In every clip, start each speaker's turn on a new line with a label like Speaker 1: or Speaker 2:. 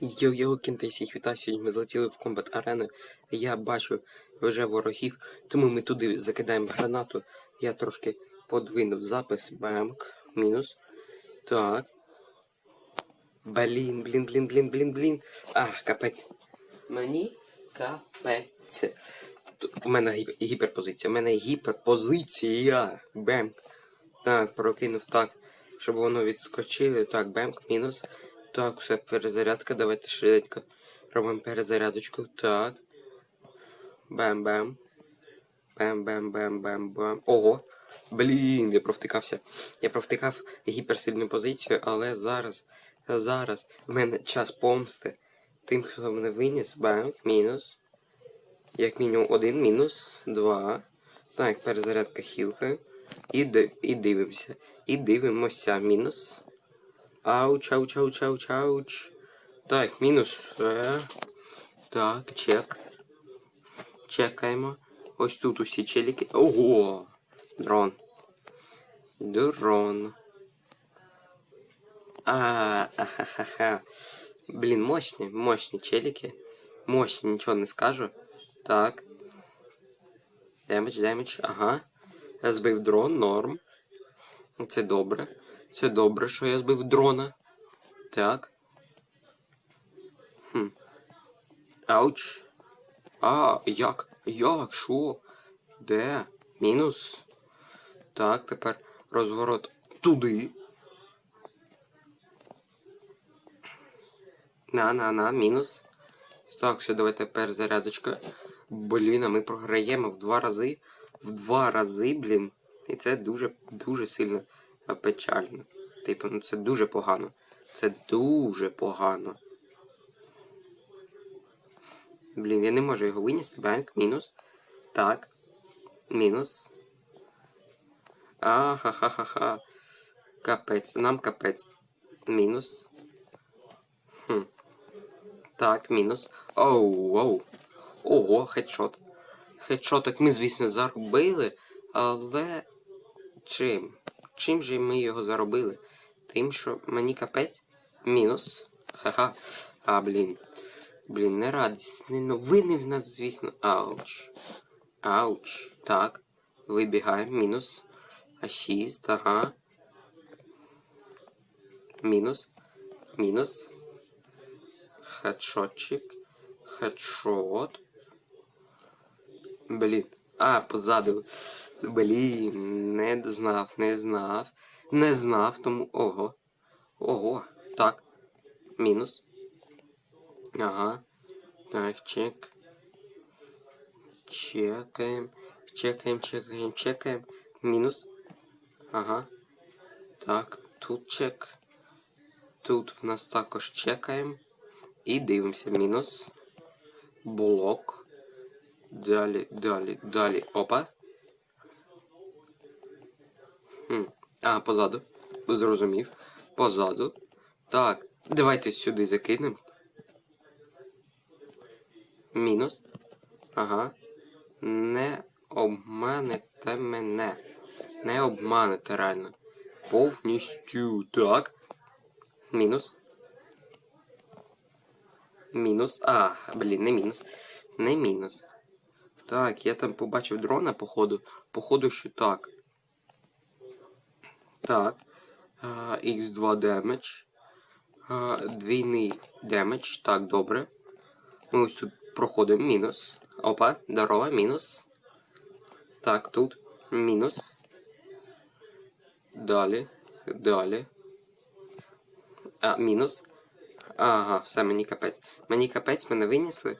Speaker 1: Йо-йо, кінти всіх вітаю, сьогодні ми злетіли в комбат арену. Я бачу вже ворогів, тому ми туди закидаємо гранату. Я трошки подвинув запис. Бемк. Мінус. Так. Блін, блін, блін, блін, блін, блін. Ах, капець. Мені капець. У мене гі- гіперпозиція. У мене гіперпозиція. Бемк. Так, прокинув так, щоб воно відскочило. Так, бемк, мінус. Так, все, перезарядка, давайте швидко. Робимо перезарядочку. Так. Бем-бем. Бем-бем-бем-бем-бем. Ого! Блін, я провтикався. Я провтикав гіперсильну позицію, але зараз, зараз в мене час помсти. Тим, хто мене виніс, бемк, мінус. Як мінімум один, мінус, два. Так, перезарядка хілка. І, і дивимося. І дивимося. Мінус. Ауч, ауч, ауч, ауч, ауч. Так, мінус. Е. Так, чек. Чекаємо. Ось тут усі челіки. Ого! Дрон. Дрон. А, ахахаха. Блін, мощні, мощні челіки. Мощні, нічого не скажу. Так. Демедж, демедж, ага. Я збив дрон, норм. Це добре. Це добре, що я збив дрона. Так. Хм. Ауч. А, як? Як? Що? Де? Мінус. Так, тепер розворот туди. На, на, на, мінус. Так, все, давайте тепер зарядочка. Блін, а ми програємо в два рази. В два рази, блін. І це дуже, дуже сильно печально. Типу, ну це дуже погано. Це дуже погано. Блін, я не можу його винести. Бенк, мінус. Так. Мінус. Ахахахаха. Капець. Нам капець. Мінус. Хм. Так, мінус. Оу, оу. Ого, хедшот. Хедшотик ми, звісно, заробили, але чим? Чим же ми його заробили? Тим, що мені капець мінус. Ха-ха. А, блін. Блін, не радісні новини в нас, звісно. Ауч. Ауч. Так. Вибігаємо. Мінус. Асіст, ага. Мінус. Мінус. Хедшотчик. Хедшот. Блін. А, позаду. Блін, не знав, не знав. Не знав, тому. Ого. Ого. Так. Мінус. Ага. Так, чек. Чекаємо. Чекаємо, чекаємо, чекаємо. Мінус. Ага. Так, тут чек. Тут в нас також чекаємо. І дивимося. Мінус. Блок. Далі, далі, далі. Опа. Хм. А, позаду. Зрозумів. Позаду. Так. Давайте сюди закинемо. Мінус. Ага. Не обманете мене. Не обманете реально. Повністю. Так. Мінус. Мінус. А, блін, не мінус. Не мінус. Так, я там побачив дрона, походу. Походу, що так. Так. Х2 damage. А, Двійний демедж. Так, добре. Ми ось тут проходимо мінус. Опа, здорово, мінус. Так, тут мінус. Далі. Далі. А, мінус. Ага, все, мені капець. Мені капець мене винесли.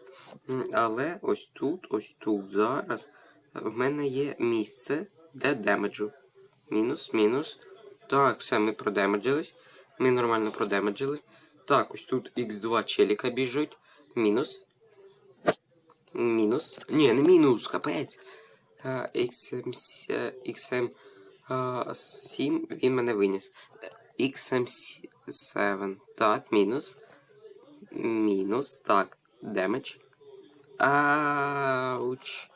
Speaker 1: Але ось тут, ось тут зараз в мене є місце де демеджу. Мінус, мінус. Так, все, ми продемеджились. Ми нормально продемеджили. Так, ось тут Х2 челіка біжуть. Мінус. Мінус. Ні, не мінус, капець. А, XM, с- XM а, 7 він мене виніс. XM 7. Так, мінус. Мінус. Так. Демедж. Ауч.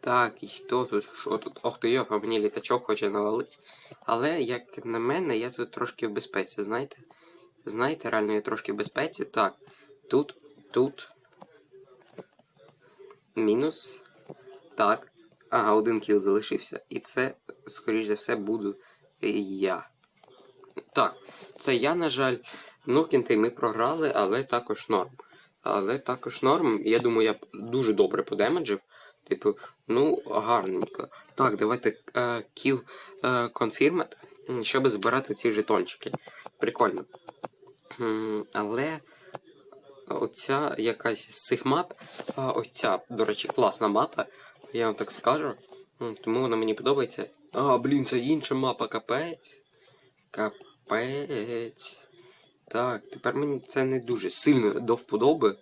Speaker 1: Так, і хто тут? Що тут? Ох ти йопа, мені літачок хоче навалить. Але, як на мене, я тут трошки в безпеці, знаєте? Знаєте, реально я трошки в безпеці. Так. Тут, тут. Мінус. Так. Ага, один кіл залишився. І це, скоріш за все, буду я. Так, це я, на жаль. Ну, кінти ми програли, але також норм. Але також норм. Я думаю, я дуже добре подемеджив. Типу, ну, гарненько. Так, давайте е, кіл е, confirmed, м, щоб збирати ці жетончики. Прикольно. Але оця якась з цих мап, а, ось ця, до речі, класна мапа, я вам так скажу. Тому вона мені подобається. А, блін, це інша мапа, капець. Капець. Так, тепер мені це не дуже сильно до вподоби.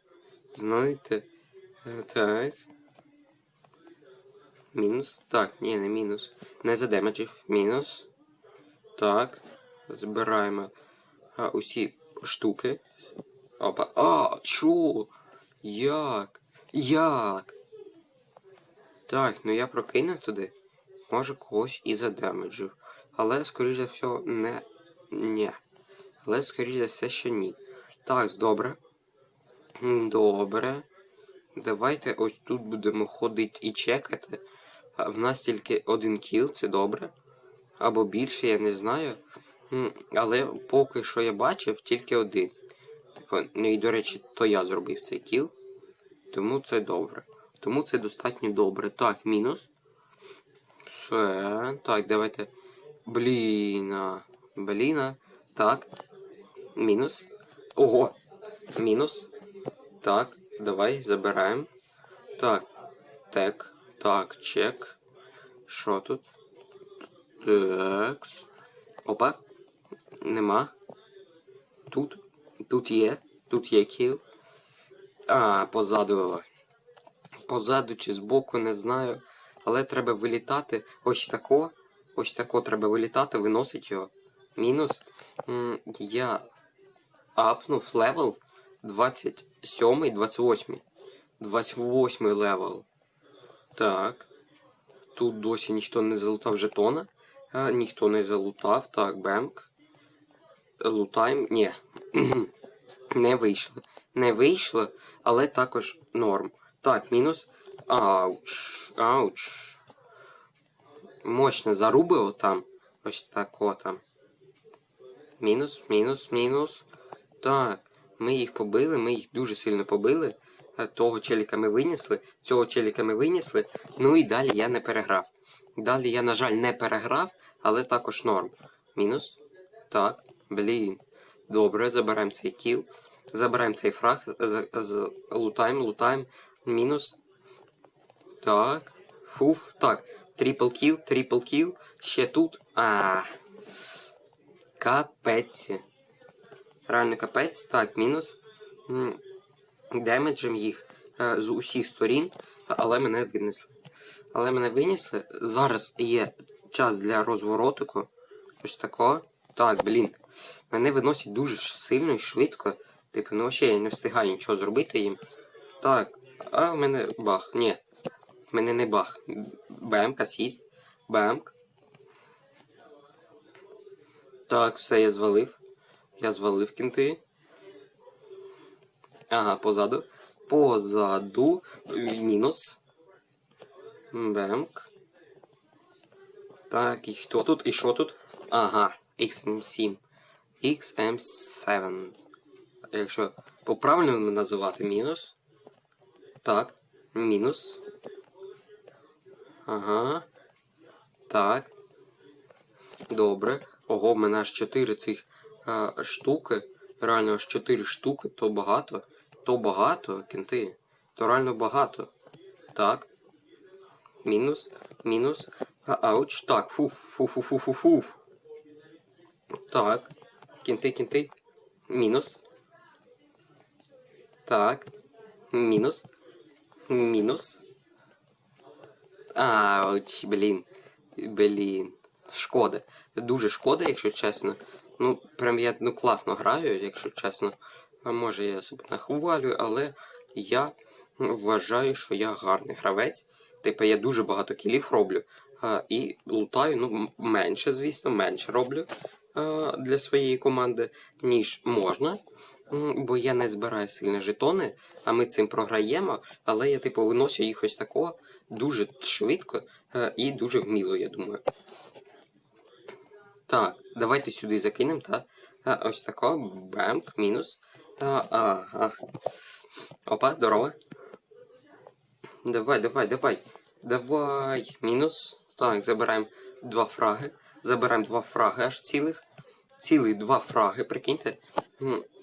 Speaker 1: Знаєте. Е, Так. Мінус. Так, ні, не мінус. Не задемеджив. Мінус. Так. Збираємо а, усі штуки. Опа. А, чо? Як? Як? Так, ну я прокинув туди. Може когось і задемеджив. Але, скоріш за все, не. Ні. Але, скоріш за все, що ні. Так, добре. Добре. Давайте ось тут будемо ходити і чекати. В нас тільки один кіл, це добре. Або більше, я не знаю. Але поки що я бачив, тільки один. Типу, ну і до речі, то я зробив цей кіл. Тому це добре. Тому це достатньо добре. Так, мінус. Все. Так, давайте. Бліна. Бліна. Так. Мінус. Ого. Мінус. Так, давай забираємо. Так. Так. Так, чек. Що тут? Такс. Опа. Нема. Тут. Тут є. Тут є кіл. А, позаду. Позаду чи збоку, не знаю. Але треба вилітати. Ось тако. Ось тако треба вилітати, виносить його. Мінус. М, Я апнув левел 27, 28. 28 левел. Так. Тут досі ніхто не залутав жетона. А, ніхто не залутав. Так, бемк. Лутаємо. Ні. не вийшло. Не вийшло, але також норм. Так, мінус. Ауч. Ауч. Мощно зарубило там. Ось тако там. Мінус, мінус, мінус. Так. Ми їх побили, ми їх дуже сильно побили. Е, Того челіка ми винесли, цього челіка ми винесли. Ну і далі я не переграв. Далі я, на жаль, не переграв, але також норм. Мінус. Так, блін. Добре, забираємо цей кіл. Забираємо цей фраг. Лутаємо, лутаємо. Мінус. Так. Фуф. Так. Трипл кіл, трипл кіл. Ще тут. А. Капець. Реально капець. Так, мінус. Демеджем їх е, з усіх сторін, але мене винесли. Але мене винесли. Зараз є час для розворотику. Ось тако. Так, блін. Мене виносять дуже сильно і швидко. Типу, ну взагалі я не встигаю нічого зробити їм. Так, а в мене бах. Ні. Мене не бах. Бемк, асіст. Бемк. Так, все, я звалив. Я звалив кінти. Ага, позаду. Позаду. Мінус. Бемк. Так, і хто тут? І що тут? Ага, XM7. XM7. Якщо по-правильному називати мінус. Так, мінус. Ага. Так. Добре. Ого, в мене аж 4 цих штуки. Реально аж 4 штуки, то багато. То багато, кінти. То реально багато. Так. Мінус. Мінус. Ауч. Так, фуф, фу фу фу фу фуф. Так. Кінти, кінти. Мінус. Так. Мінус. Мінус. Ауч, блін. Блін. Шкода. Дуже шкода, якщо чесно. Ну, прям я ну, класно граю, якщо чесно. А може я себе нахвалюю, але я вважаю, що я гарний гравець. Типу, я дуже багато кілів роблю. А, і лутаю, ну, менше, звісно, менше роблю а, для своєї команди, ніж можна. Бо я не збираю сильно жетони, а ми цим програємо, але я типу виношу їх ось такого дуже швидко е, і дуже вміло, я думаю. Так, давайте сюди закинемо, та а, ось тако, бемп, мінус. А, а, а. Опа, здорово. Давай, давай, давай. Давай. Мінус. Так, забираємо два фраги. Забираємо два фраги аж цілих. Цілих два фраги, прикиньте.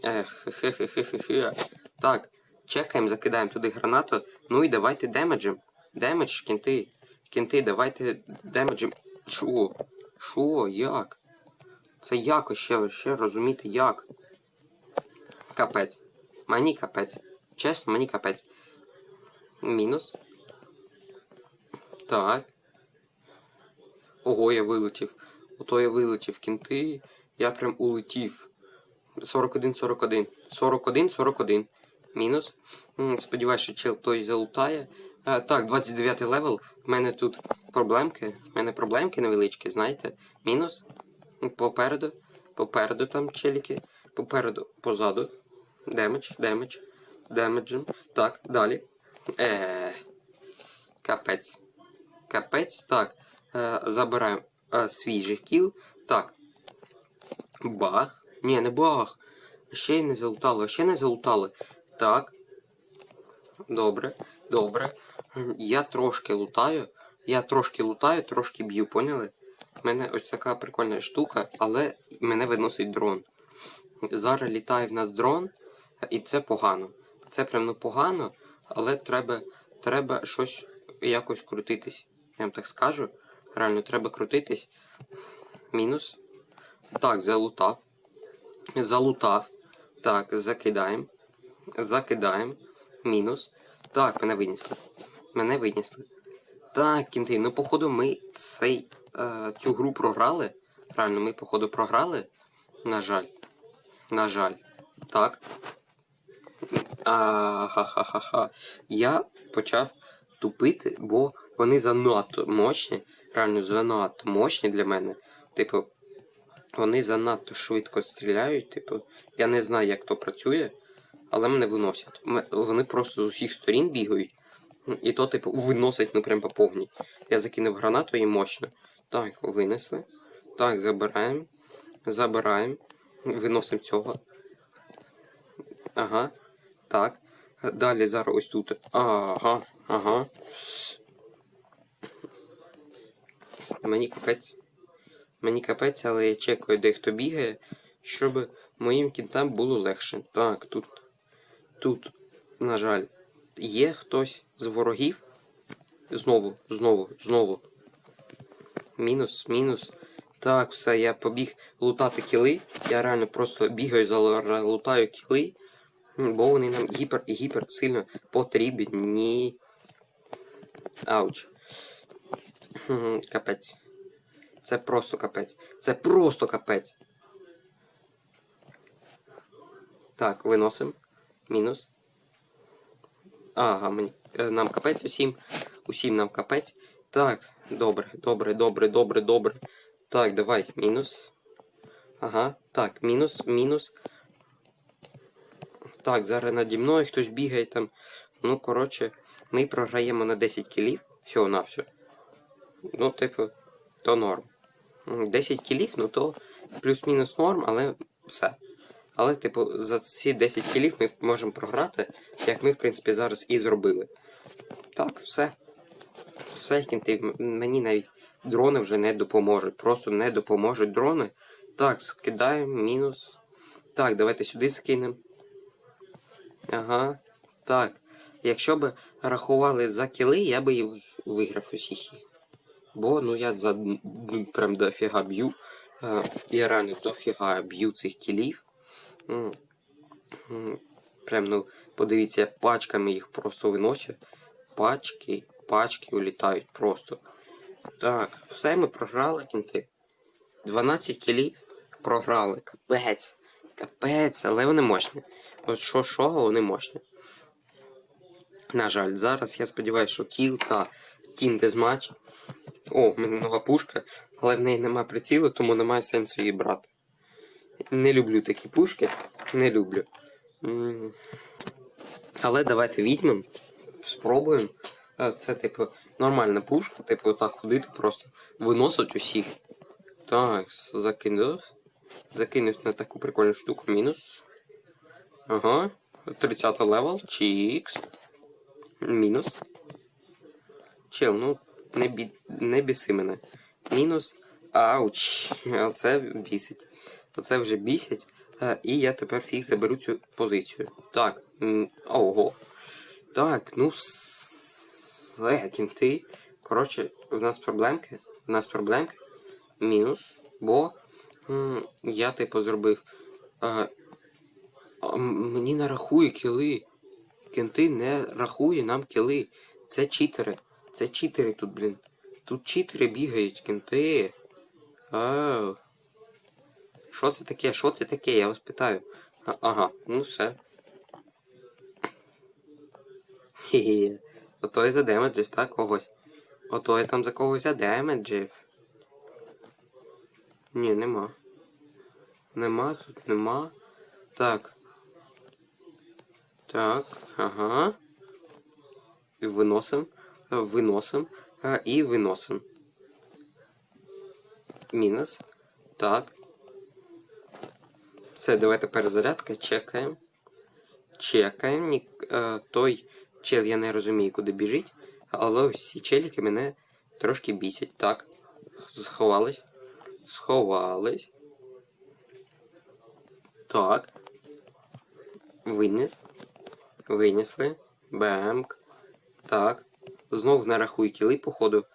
Speaker 1: Ех, хе-хе-хе-хе-хе. Так, чекаємо, закидаємо туди гранату. Ну і давайте демеджем. Демедж, кінти. Кінти, давайте демеджем. Шо? Шо? Як? Це як ще, ще розуміти як? Капець. Мені капець. Чесно, мені капець. Мінус. Так. Ого, я вилетів. Ото я вилетів кінти. Я прям улетів. 41-41. 41-41. Мінус. М, Сподіваюсь, що чел той залутає. А, так, 29 левел. У мене тут проблемки. У мене проблемки невеличкі, знаєте. Мінус. М, Попереду. Попереду там челіки. Попереду, позаду. Демедж, демедж. Демеджем. Так, далі. Е. Капець. Капець. Так. Е, забираємо е, свіжий кіл. Так. Бах. Ні, не бах. Ще не залутали, ще не залутали. Так. Добре, добре. Я трошки лутаю. Я трошки лутаю, трошки б'ю, поняли? У мене ось така прикольна штука, але мене виносить дрон. Зараз літає в нас дрон, і це погано. Це прям ну погано, але треба, треба щось якось крутитись. Я вам так скажу. Реально, треба крутитись. Мінус. Так, залутав. Залутав. Так, закидаємо. Закидаємо. Мінус. Так, мене винесли. Мене винесли. Так, кінти, ну походу ми цей, е, цю гру програли. Реально, ми, походу, програли. На жаль. На жаль. Так. А-ха-ха-ха-ха. Я почав тупити, бо вони занадто мощні. Реально занадто мощні для мене. Типу, вони занадто швидко стріляють. Типу, я не знаю, як то працює, але мене виносять. Вони просто з усіх сторін бігають. І то, типу, виносять ну прям по повній. Я закинув гранату і мощно. Так, винесли. Так, забираємо. Забираємо. Виносимо цього. Ага. Так. Далі зараз ось тут. Ага, ага. Мені капець. Мені капець, але я чекаю, де хто бігає, щоб моїм кінтам було легше. Так, тут. Тут, на жаль, є хтось з ворогів. Знову, знову, знову. Мінус, мінус. Так, все, я побіг лутати кіли. Я реально просто бігаю, залутаю кіли. Бо вони нам гіпер і гіпер сильно потрібні. Ауч. Капець. Це просто капець. Це просто капець. Так, виносимо. Мінус. Ага, мені, е, нам капець усім. Усім нам капець. Так, добре, добре, добре, добре, добре. Так, давай, мінус. Ага, так, мінус, мінус. Так, зараз наді мною хтось бігає там. Ну, коротше, ми програємо на 10 кілів. Всього на все. Ну, типу, то норм. 10 кілів, ну то плюс-мінус норм, але все. Але, типу, за ці 10 кілів ми можемо програти, як ми, в принципі, зараз і зробили. Так, все. Все, кінти. Мені навіть дрони вже не допоможуть. Просто не допоможуть дрони. Так, скидаємо, мінус. Так, давайте сюди скинемо. Ага. Так. Якщо б рахували за кіли, я би виг- виграв усіх їх. Бо ну я за прям дофіга б'ю. Е, Я реально дофіга б'ю цих кілів. Прям, ну, подивіться, пачками їх просто виносю. Пачки, пачки улітають просто. Так, все ми програли кінти. 12 кілів програли. Капець. Капець, але вони мощні. От що, що, вони мощні. На жаль, зараз я сподіваюся, що кіл та кін дезматч. О, в мене нова пушка, але в неї нема прицілу, тому немає сенсу її брати. Не люблю такі пушки, не люблю. Але давайте візьмемо, спробуємо. Е, Це, типу, нормальна пушка, типу, так ходити просто виносить усіх. Так, закинув. Закинув на таку прикольну штуку. Мінус. Ага. 30 левел. Чікс. Мінус. Чел, ну, не, бі... не біси мене. Мінус. Ауч. Оце бісить. Оце вже бісить. Е, І я тепер фіг заберу цю позицію. Так. Ого. Так, ну все, кінти. Коротше, в нас проблемки. В нас проблемки. Мінус. Бо м, я типу зробив. А, мені не рахує кіли. Кінти не рахує нам кіли. Це читери. Це читери тут, блін. Тут читери бігають, кінти. Що це таке? Що це таке? Я вас питаю. А, ага, ну все. Хе-хе. Ото і задемеджив, так, когось. Ото я там за когось задемеджив. Ні, нема. Нема, тут нема. Так. Так, ага. Виносим. е, Виносим. е, І виносим. Мінус. Так. Все, давайте перезарядка. Чекаємо. Чекаємо. Е, той чел я не розумію, куди біжить. Але ці челіки мене трошки бісять. Так. Сховались. Сховались. Так. Виніс. Винесли. Бемк. Так. Знов не рахує кіли, походу.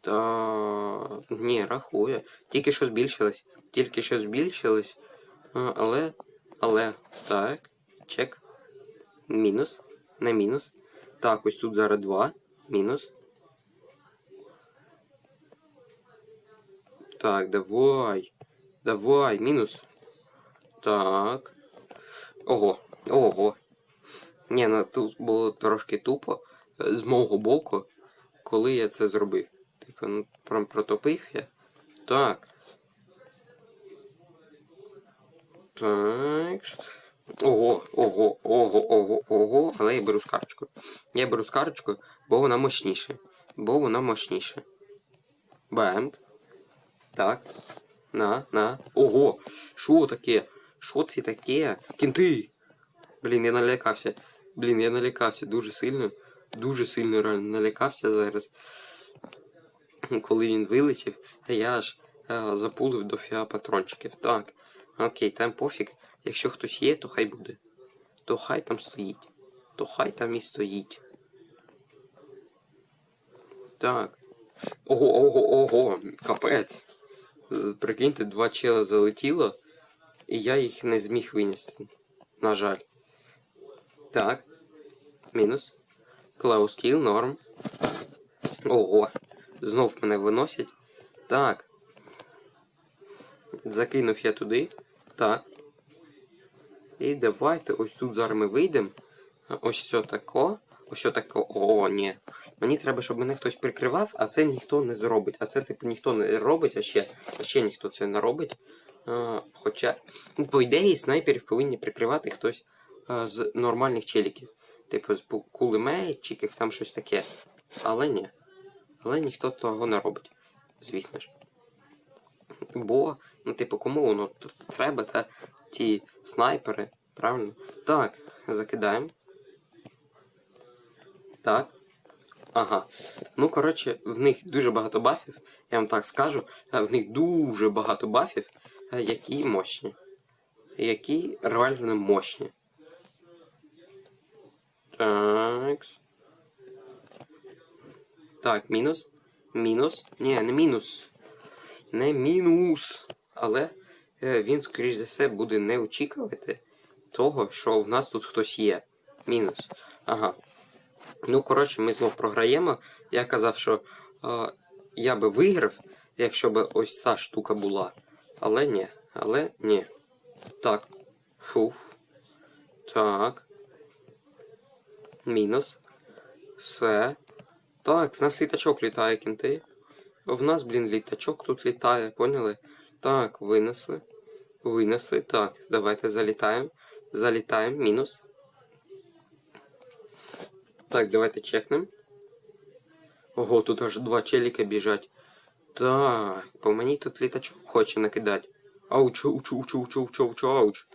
Speaker 1: Та. Ні, рахує. Тільки що збільшилось. Тільки що збільшилось. Але. Але. Так. Чек. Мінус. Не мінус. Так, ось тут зараз 2. Мінус. Так, давай. Давай, мінус. Так. Ого. Ого. Ні, ну тут було трошки тупо е, з мого боку, коли я це зробив. Типу, ну прям протопив я. Так. Так. Ого, ого, ого, ого, ого. Але я беру скарочку. Я беру скарочку, бо вона мощніша. Бо вона мощніша. Бемк. Так. На, на. Ого! Що таке? Що це таке? Кінти! Блін, я налякався. Блін, я налякався дуже сильно. Дуже сильно реально налякався зараз. Коли він вилетів, я аж е, запулив до фіа патрончиків. Так. Окей, там пофіг. Якщо хтось є, то хай буде. То хай там стоїть. То хай там і стоїть. Так. Ого, ого, ого, капець. Е, Прикиньте, два чела залетіло, і я їх не зміг винести. На жаль. Так. Мінус. Клаус кіл, норм. Ого. Знов мене виносять. Так. Закинув я туди. Так. І давайте ось тут зараз ми вийдемо. Ось все тако. Ось все тако. О, ні. Мені треба, щоб мене хтось прикривав, а це ніхто не зробить. А це, типу, ніхто не робить, а ще, а ще ніхто це не робить. А, хоча, ну, по ідеї, снайперів повинні прикривати хтось а, з нормальних челіків. Типу, з кулеметчиків, там щось таке. Але ні. Але ніхто того не робить. Звісно ж. Бо, ну, типу, кому воно треба, та ті снайпери, правильно? Так, закидаємо. Так. Ага. Ну, коротше, в них дуже багато бафів, я вам так скажу. е, В них дуже багато бафів, е, які мощні. Які реально мощні. Так. Так, мінус. Мінус. Ні, не мінус. Не мінус. Але він, скоріш за все, буде не очікувати того, що в нас тут хтось є. Мінус. Ага. Ну, коротше, ми знов програємо. Я казав, що е, я би виграв, якщо б ось ця штука була. Але ні. Але ні. Так. Фуф. Так. Мінус. Все. Так, в нас літачок літає, кінти. В нас, блін, літачок тут літає, поняли? Так, винесли. Винесли. Так, давайте залітаємо. Залітаємо. Мінус. Так, давайте чекнемо. Ого, тут аж два челіка біжать. Так, по мені тут літачок хоче накидати. Ауч, ауч, ауч, ауч, ауч, ауч, ауч.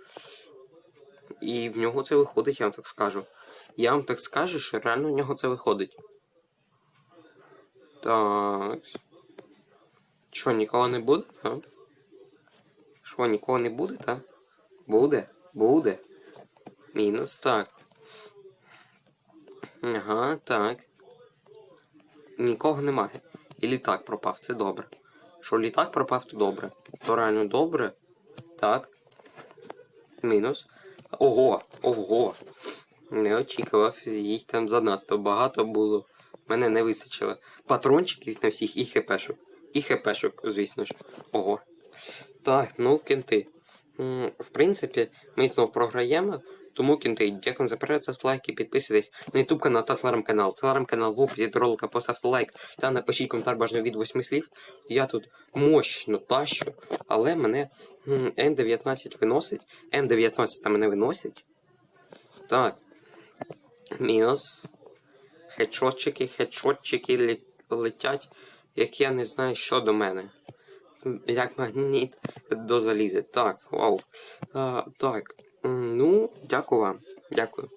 Speaker 1: І в нього це виходить, я вам так скажу. Я вам так скажу, що реально в нього це виходить. Так. Що, нікого не буде, так? Що, нікого не буде, так? Буде? Буде. Мінус, так. Ага, так. Нікого немає. І літак пропав, це добре. Що літак пропав, то добре. То реально добре. Так. Мінус. Ого, ого. Не очікував, їх там занадто багато було. Мене не вистачило. Патрончиків на всіх і хпшок. І хпшок, звісно ж. Ого. Так, ну кінти. В принципі, ми знову програємо. Тому кінти, дякую за перегляд, лайки, підписуйтесь на YouTube канал та телеграм канал. Телеграм канал в описі до ролика поставте лайк та напишіть коментар бажано від 8 слів. Я тут мощно тащу, але мене м, М19 виносить. М19 мене виносить. Так. Мінус. Хедшотчики, хедшотчики летять, як я не знаю, що до мене. Як магніт до заліза. Так, вау. А, так. Ну, дякую вам. Дякую.